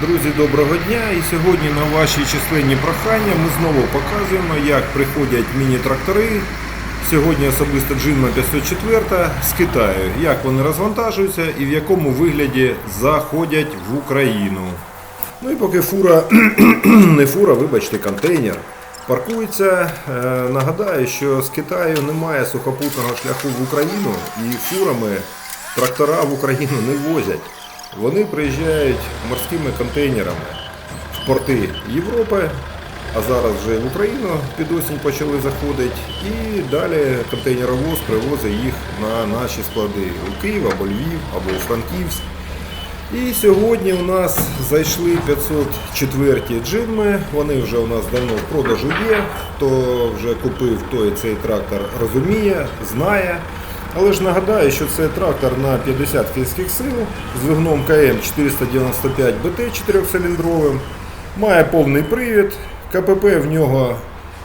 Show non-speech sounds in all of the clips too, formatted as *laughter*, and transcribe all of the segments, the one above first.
Друзі, доброго дня! І сьогодні на ваші численні прохання ми знову показуємо, як приходять міні-трактори. Сьогодні особисто Джинма 504 з Китаю, як вони розвантажуються і в якому вигляді заходять в Україну. Ну і поки фура, *clears throat* не фура, вибачте, контейнер. Паркується, е, нагадаю, що з Китаю немає сухопутного шляху в Україну і фурами трактора в Україну не возять. Вони приїжджають морськими контейнерами в порти Європи, а зараз вже в Україну під осінь почали заходити. І далі контейнеровоз привозить їх на наші склади у Київ або Львів, або у Франківськ. І сьогодні у нас зайшли 504 джинми. Вони вже у нас давно в продажу є. Хто вже купив, той цей трактор розуміє, знає. Але ж нагадаю, що це трактор на 50 кінських сил з двигуном КМ 495 БТ 4-циліндровим. Має повний привід. КПП в нього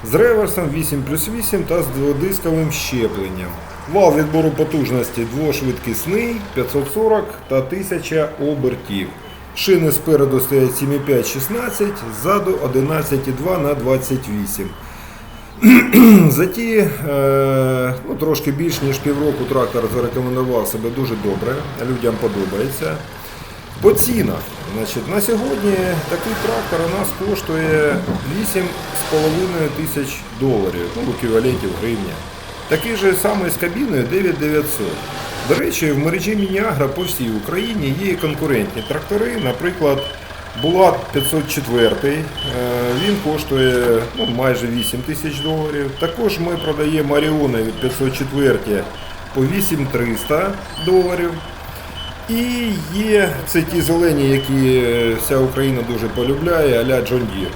з реверсом 8 плюс 8 та з дводисковим щепленням. Вал відбору потужності двошвидкісний 540 та 1000 обертів. Шини спереду стоять 7,5-16, ззаду 11,2 на 28. *clears throat* За ті е, ну, трошки більш ніж півроку трактор зарекомендував себе дуже добре, людям подобається. По цінах. Значить, на сьогодні такий трактор у нас коштує 8,5 тисяч доларів, ну, в еквіваленті в гривні. Такий же самий з кабіною 9900. До речі, в мережі Мініагра по всій Україні є конкурентні трактори, наприклад, Булат 504, е, він коштує ну, майже 8 тисяч доларів. Також ми продаємо Оріони від 504 по 8300 доларів. І є це ті зелені, які е, вся Україна дуже полюбляє, а-ля John Deere.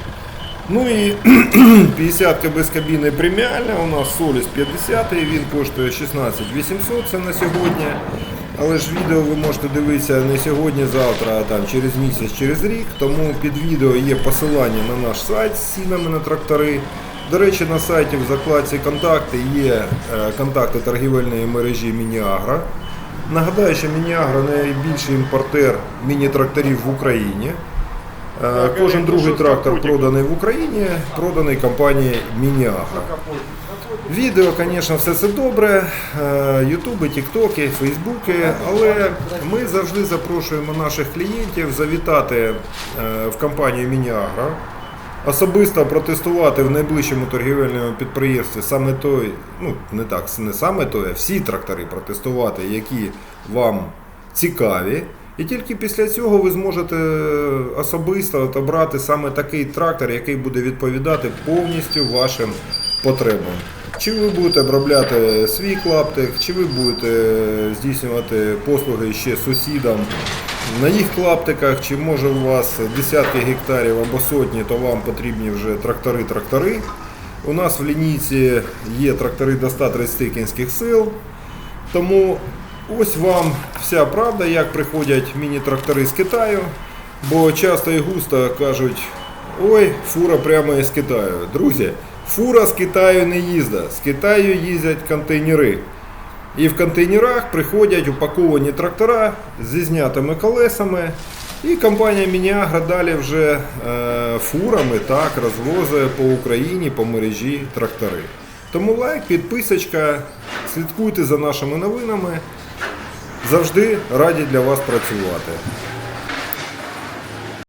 Ну і *clears throat* 50 без кабіни преміальна, у нас Solis 50, він коштує 16 800, це на сьогодні. Але ж відео ви можете дивитися не сьогодні, завтра, а там через місяць, через рік. Тому під відео є посилання на наш сайт з цінами на трактори. До речі, на сайті в закладці контакти є е, контакти торгівельної мережі Мініагра. Нагадаю, що Мініагра найбільший імпортер міні-тракторів в Україні. Е, Кожен другий трактор проданий в Україні, проданий компанією Мініагра. Відео, звісно, все це добре. Е, Ютуби, Тіктоки, Фейсбуки, але ми завжди запрошуємо наших клієнтів завітати е, в компанію Мініагра, особисто протестувати в найближчому торгівельному підприємстві саме той, ну не так, не саме той, а всі трактори протестувати, які вам цікаві. І тільки після цього ви зможете особисто обрати саме такий трактор, який буде відповідати повністю вашим потребам. Чи ви будете обробляти свій клаптик, чи ви будете здійснювати послуги ще сусідам на їх клаптиках, чи може у вас десятки гектарів або сотні, то вам потрібні вже трактори-трактори. У нас в лінійці є трактори до 130 кінських сил. Тому ось вам вся правда, як приходять міні-трактори з Китаю. Бо часто і густо кажуть, ой, фура прямо із Китаю. Друзі, фура з Китаю не їздить, з Китаю їздять контейнери. І в контейнерах приходять упаковані трактора зі знятими колесами. І компанія Мініагра далі вже е, фурами так, розвозить по Україні, по мережі трактори. Тому лайк, підписочка, слідкуйте за нашими новинами. Завжди раді для вас працювати.